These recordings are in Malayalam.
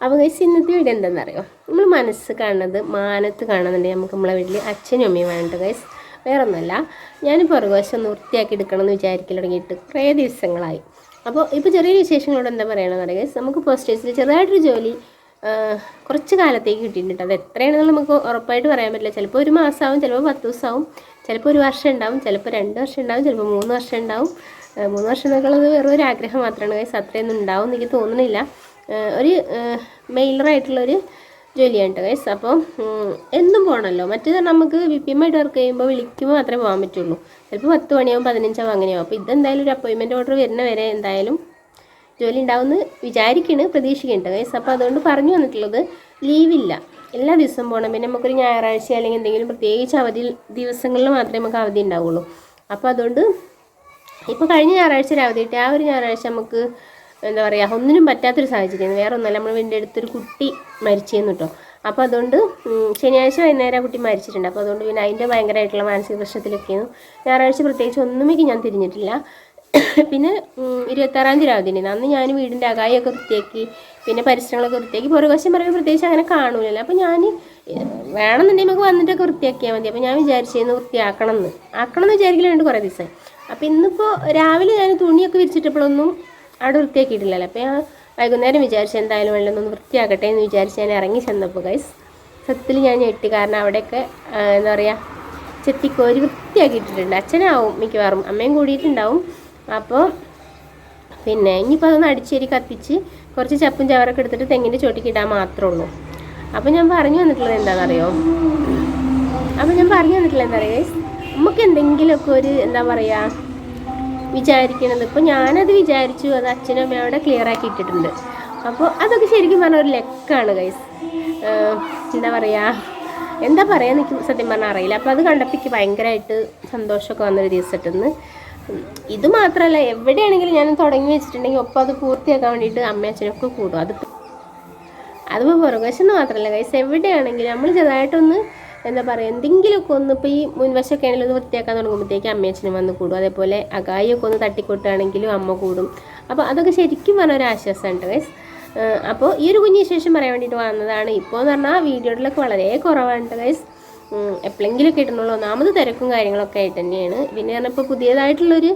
അപ്പോൾ ഗൈസ് ഇന്നത്തെ വീഡിയോ എന്താണെന്നറിയോ നമ്മൾ മനസ്സ് കാണുന്നത് മാനത്ത് കാണുന്നുണ്ടെങ്കിൽ നമുക്ക് നമ്മളെ വീട്ടിൽ അച്ഛനും അമ്മയും വേണ്ട ഗൈസ് വേറെ ഒന്നുമല്ല ഞാൻ പുറകുവശം ഒന്ന് വൃത്തിയാക്കി എടുക്കണം എന്ന് വിചാരിക്കൽ തുടങ്ങിയിട്ട് കുറേ ദിവസങ്ങളായി. അപ്പോൾ ഇപ്പോൾ ചെറിയ വിശേഷങ്ങളോട് എന്താ പറയണമെന്ന് ഗൈസ് നമുക്ക് പോസ്റ്റേഴ്സിൽ ചെറുതായിട്ടൊരു ജോലി കുറച്ച് കാലത്തേക്ക് കിട്ടിയിട്ടുണ്ട്. അത് എത്രയാണെന്ന് നമുക്ക് ഉറപ്പായിട്ട് പറയാൻ പറ്റില്ല. ചിലപ്പോൾ ഒരു മാസമാവും ചിലപ്പോൾ പത്ത് ദിവസമാവും ചിലപ്പോൾ ഒരു വർഷം ഉണ്ടാവും ചിലപ്പോൾ രണ്ട് വർഷം ഉണ്ടാവും ചിലപ്പോൾ മൂന്ന് വർഷം ഉണ്ടാവും. മൂന്ന് വർഷം എന്നൊക്കെ ഉള്ളത് വെറും ഒരു ആഗ്രഹം മാത്രമാണ് ഗൈസ് അത്രയൊന്നും ഉണ്ടാവും എനിക്ക് തോന്നുന്നില്ല. ഒരു മെയിലറായിട്ടുള്ളൊരു ജോലിയാണ് കേട്ടോ ഗൈസ് അപ്പോൾ എന്നും പോകണമല്ലോ മറ്റേത് നമുക്ക് വി പി എം ആയിട്ട് വർക്ക് ചെയ്യുമ്പോൾ വിളിക്കുമ്പോൾ മാത്രമേ പോകാൻ പറ്റുള്ളൂ. ചിലപ്പോൾ പത്ത് മണിയാവും പതിനഞ്ചാവും അങ്ങനെയാവും. അപ്പോൾ ഇതെന്തായാലും ഒരു അപ്പോയിൻമെന്റ് ഓർഡർ വരുന്ന വരെ എന്തായാലും ജോലി ഉണ്ടാവുമെന്ന് വിചാരിക്കണ് പ്രതീക്ഷിക്കുന്നുണ്ട് ഗൈസ് അപ്പോൾ അതുകൊണ്ട് പറഞ്ഞു വന്നിട്ടുള്ളത് ലീവില്ല എല്ലാ ദിവസവും പോകണം പിന്നെ നമുക്കൊരു ഞായറാഴ്ച അല്ലെങ്കിൽ എന്തെങ്കിലും പ്രത്യേകിച്ച് അവധി ദിവസങ്ങളിൽ മാത്രമേ നമുക്ക് അവധി ഉണ്ടാവുള്ളൂ. അപ്പോൾ അതുകൊണ്ട് ഇപ്പോൾ കഴിഞ്ഞ ഞായറാഴ്ച അവധി കിട്ടി. ആ ഒരു ഞായറാഴ്ച നമുക്ക് എന്താ പറയുക ഒന്നിനും പറ്റാത്തൊരു സാഹചര്യം വേറെ ഒന്നല്ല നമ്മൾ വീടിന്റെ അടുത്തൊരു കുട്ടി മരിച്ചേന്ന് കേട്ടോ അപ്പോൾ അതുകൊണ്ട് ശനിയാഴ്ച വൈകുന്നേരം ആ കുട്ടി മരിച്ചിട്ടുണ്ട്. അപ്പോൾ അതുകൊണ്ട് പിന്നെ അതിന്റെ ഭയങ്കരമായിട്ടുള്ള മാനസിക പ്രശ്നത്തിലൊക്കെയാണ്. ഞായറാഴ്ച പ്രത്യേകിച്ച് ഒന്നുമേക്ക് ഞാൻ തിരിഞ്ഞിട്ടില്ല. പിന്നെ ഇരുപത്താറാം തീയതി രാവിലെ അന്ന് ഞാൻ വീടിന്റെ അകായൊക്കെ വൃത്തിയാക്കി പിന്നെ പരിസരങ്ങളൊക്കെ വൃത്തിയാക്കി പുറകുവശം പറയുമ്പോൾ പ്രത്യേകിച്ച് അങ്ങനെ കാണൂലല്ലോ. അപ്പോൾ ഞാൻ വേണമെന്നുണ്ടെങ്കിൽ നമുക്ക് വന്നിട്ടൊക്കെ വൃത്തിയാക്കിയാൽ മതി. അപ്പോൾ ഞാൻ വിചാരിച്ചിരുന്നു വൃത്തിയാക്കണം എന്ന് ആക്കണം എന്ന് വിചാരിക്കലുണ്ട് കുറേ ദിവസം. അപ്പോൾ ഇന്നിപ്പോൾ രാവിലെ ഞാൻ തുണിയൊക്കെ വിരിച്ചിട്ടപ്പോഴൊന്നും അവിടെ വൃത്തിയാക്കിയിട്ടില്ലല്ലോ. അപ്പോൾ ഞാൻ വൈകുന്നേരം വിചാരിച്ച് എന്തായാലും വെള്ളം ഒന്ന് വൃത്തിയാക്കട്ടെ എന്ന് വിചാരിച്ച് ഞാൻ ഇറങ്ങി ചെന്നപ്പോൾ ഗൈസ് സത്യത്തിൽ ഞാൻ ഞെട്ടി. കാരണം അവിടെയൊക്കെ എന്താ പറയുക ചെത്തിക്കോരി വൃത്തിയാക്കിയിട്ടിട്ടുണ്ട്. അച്ഛനാവും മിക്കവാറും അമ്മയും കൂടിയിട്ടുണ്ടാവും. അപ്പോൾ പിന്നെ ഇനിയിപ്പോൾ അതൊന്ന് അടിച്ചേരി കത്തിച്ച് കുറച്ച് ചപ്പും ചവറൊക്കെ എടുത്തിട്ട് തെങ്ങിന്റെ ചോട്ടിക്ക് ഇടാൻ മാത്രമേ ഉള്ളൂ. അപ്പോൾ ഞാൻ പറഞ്ഞു വന്നിട്ടുള്ളത് എന്താണെന്നറിയോ? അപ്പോൾ ഞാൻ പറഞ്ഞു വന്നിട്ടുള്ളത് എന്താ പറയുക? നമുക്ക് എന്തെങ്കിലുമൊക്കെ ഒരു എന്താ പറയുക വിചാരിക്കണത്. ഇപ്പോൾ ഞാനത് വിചാരിച്ചു അത് അച്ഛനും അമ്മയും അവിടെ ക്ലിയർ ആക്കി ഇട്ടിട്ടുണ്ട്. അപ്പോൾ അതൊക്കെ ശരിക്കും പറഞ്ഞ ഒരു ലെക്കാണ് ഗൈസ് എന്താ പറയുക എന്താ പറയുക എനിക്ക് സത്യം പറഞ്ഞാൽ അറിയില്ല. അപ്പോൾ അത് കണ്ടപ്പോൾ എനിക്ക് ഭയങ്കരമായിട്ട് സന്തോഷമൊക്കെ വന്നൊരു ദിവസമായിട്ടെന്ന് ഇത് മാത്രമല്ല എവിടെയാണെങ്കിലും ഞാൻ തുടങ്ങി വെച്ചിട്ടുണ്ടെങ്കിൽ ഒപ്പം അത് പൂർത്തിയാക്കാൻ വേണ്ടിയിട്ട് അമ്മയും അച്ഛനൊക്കെ കൂടും. അത് അതിപ്പോൾ പുറകുവശം മാത്രമല്ല ഗൈസ് എവിടെയാണെങ്കിലും നമ്മൾ ചെറുതായിട്ടൊന്ന് എന്താ പറയുക എന്തെങ്കിലുമൊക്കെ ഒന്ന് ഇപ്പോൾ ഈ മുൻവശമൊക്കെ ആണെങ്കിലും ഒന്ന് വൃത്തിയാക്കാൻ തുടങ്ങുമ്പോഴത്തേക്ക് അമ്മയച്ഛനും വന്ന് കൂടും. അതേപോലെ അകായൊക്കെ ഒന്ന് തട്ടിക്കൊട്ടുകയാണെങ്കിലും അമ്മ കൂടും. അപ്പോൾ അതൊക്കെ ശരിക്കും പറഞ്ഞ ഒരു ആശ്വാസമുണ്ട് ഗൈസ് അപ്പോൾ ഈ ഒരു കുഞ്ഞു വിശേഷം പറയാൻ വേണ്ടിയിട്ട് വന്നതാണ്. ഇപ്പോൾ എന്ന് പറഞ്ഞാൽ വീഡിയോയിലൊക്കെ വളരെ കുറവാണ് ഗൈസ് എപ്പോഴെങ്കിലും കിട്ടണുള്ളൂ ഒന്നാമത് തിരക്കും കാര്യങ്ങളൊക്കെ ആയിട്ട് തന്നെയാണ്. പിന്നെ പറഞ്ഞാൽ ഇപ്പോൾ പുതിയതായിട്ടുള്ളൊരു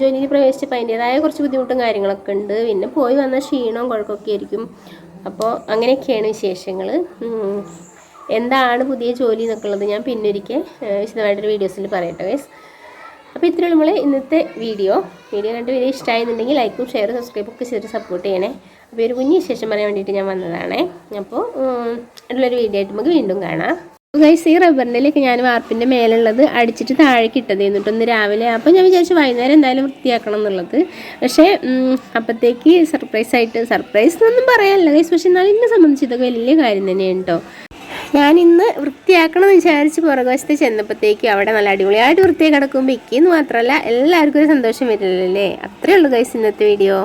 ജോലിയിൽ പ്രവേശിച്ചപ്പോൾ അതിന്റേതായ കുറച്ച് ബുദ്ധിമുട്ടും കാര്യങ്ങളൊക്കെ ഉണ്ട്. പിന്നെ പോയി വന്ന ക്ഷീണവും കുഴക്കമൊക്കെ ആയിരിക്കും. അപ്പോൾ അങ്ങനെയൊക്കെയാണ് വിശേഷങ്ങൾ. എന്താണ് പുതിയ ജോലി എന്നൊക്കെ ഉള്ളത് ഞാൻ പിന്നൊരിക്കൽ വിശദമായിട്ടൊരു വീഡിയോസിൽ പറയട്ടെ വേസ് അപ്പോൾ ഇത്രയും നമ്മൾ ഇന്നത്തെ വീഡിയോ. വീഡിയോ കണ്ട് വീഡിയോ ഇഷ്ടമായിരുന്നുണ്ടെങ്കിൽ ലൈക്കും ഷെയറും സബ്സ്ക്രൈബും ഒക്കെ ചെയ്ത് സപ്പോർട്ട് ചെയ്യണേ. അപ്പോൾ ഒരു കുഞ്ഞു വിശേഷം പറയാൻ വേണ്ടിയിട്ട് ഞാൻ വന്നതാണേ. അപ്പോൾ ഉള്ളൊരു വീഡിയോ ആയിട്ട് നമുക്ക് വീണ്ടും കാണാം. ഗൈസ് ഈ റബ്ബറിന്റെലേക്ക് ഞാൻ വാർപ്പിന്റെ മേലുള്ളത് അടിച്ചിട്ട് താഴേക്ക് ഇട്ടത് എന്നിട്ടൊന്ന് രാവിലെ അപ്പോൾ ഞാൻ വിചാരിച്ചു വൈകുന്നേരം എന്തായാലും വൃത്തിയാക്കണം എന്നുള്ളത്. പക്ഷേ അപ്പോഴത്തേക്ക് സർപ്രൈസ് ആയിട്ട് സർപ്രൈസ് എന്നൊന്നും പറയാനില്ല ഗൈസ് പക്ഷേ എന്നാലും എന്നെ സംബന്ധിച്ച് ഇതൊക്കെ വലിയ കാര്യം തന്നെയാണ് കേട്ടോ. ഞാൻ ഇന്ന് വൃത്തിയാക്കണം എന്ന് വിചാരിച്ച് പുറകുവശത്ത് ചെന്നപ്പോഴത്തേക്ക് അവിടെ നല്ല അടിപൊളിയായിട്ട് വൃത്തിയായി കിടക്കുമ്പോൾ ഇക്കിന്ന് മാത്രമല്ല എല്ലാവർക്കും ഒരു സന്തോഷം വരില്ലല്ലേ? അത്രേ ഉള്ളൂ ഗൈസ് ഇന്നത്തെ വീഡിയോ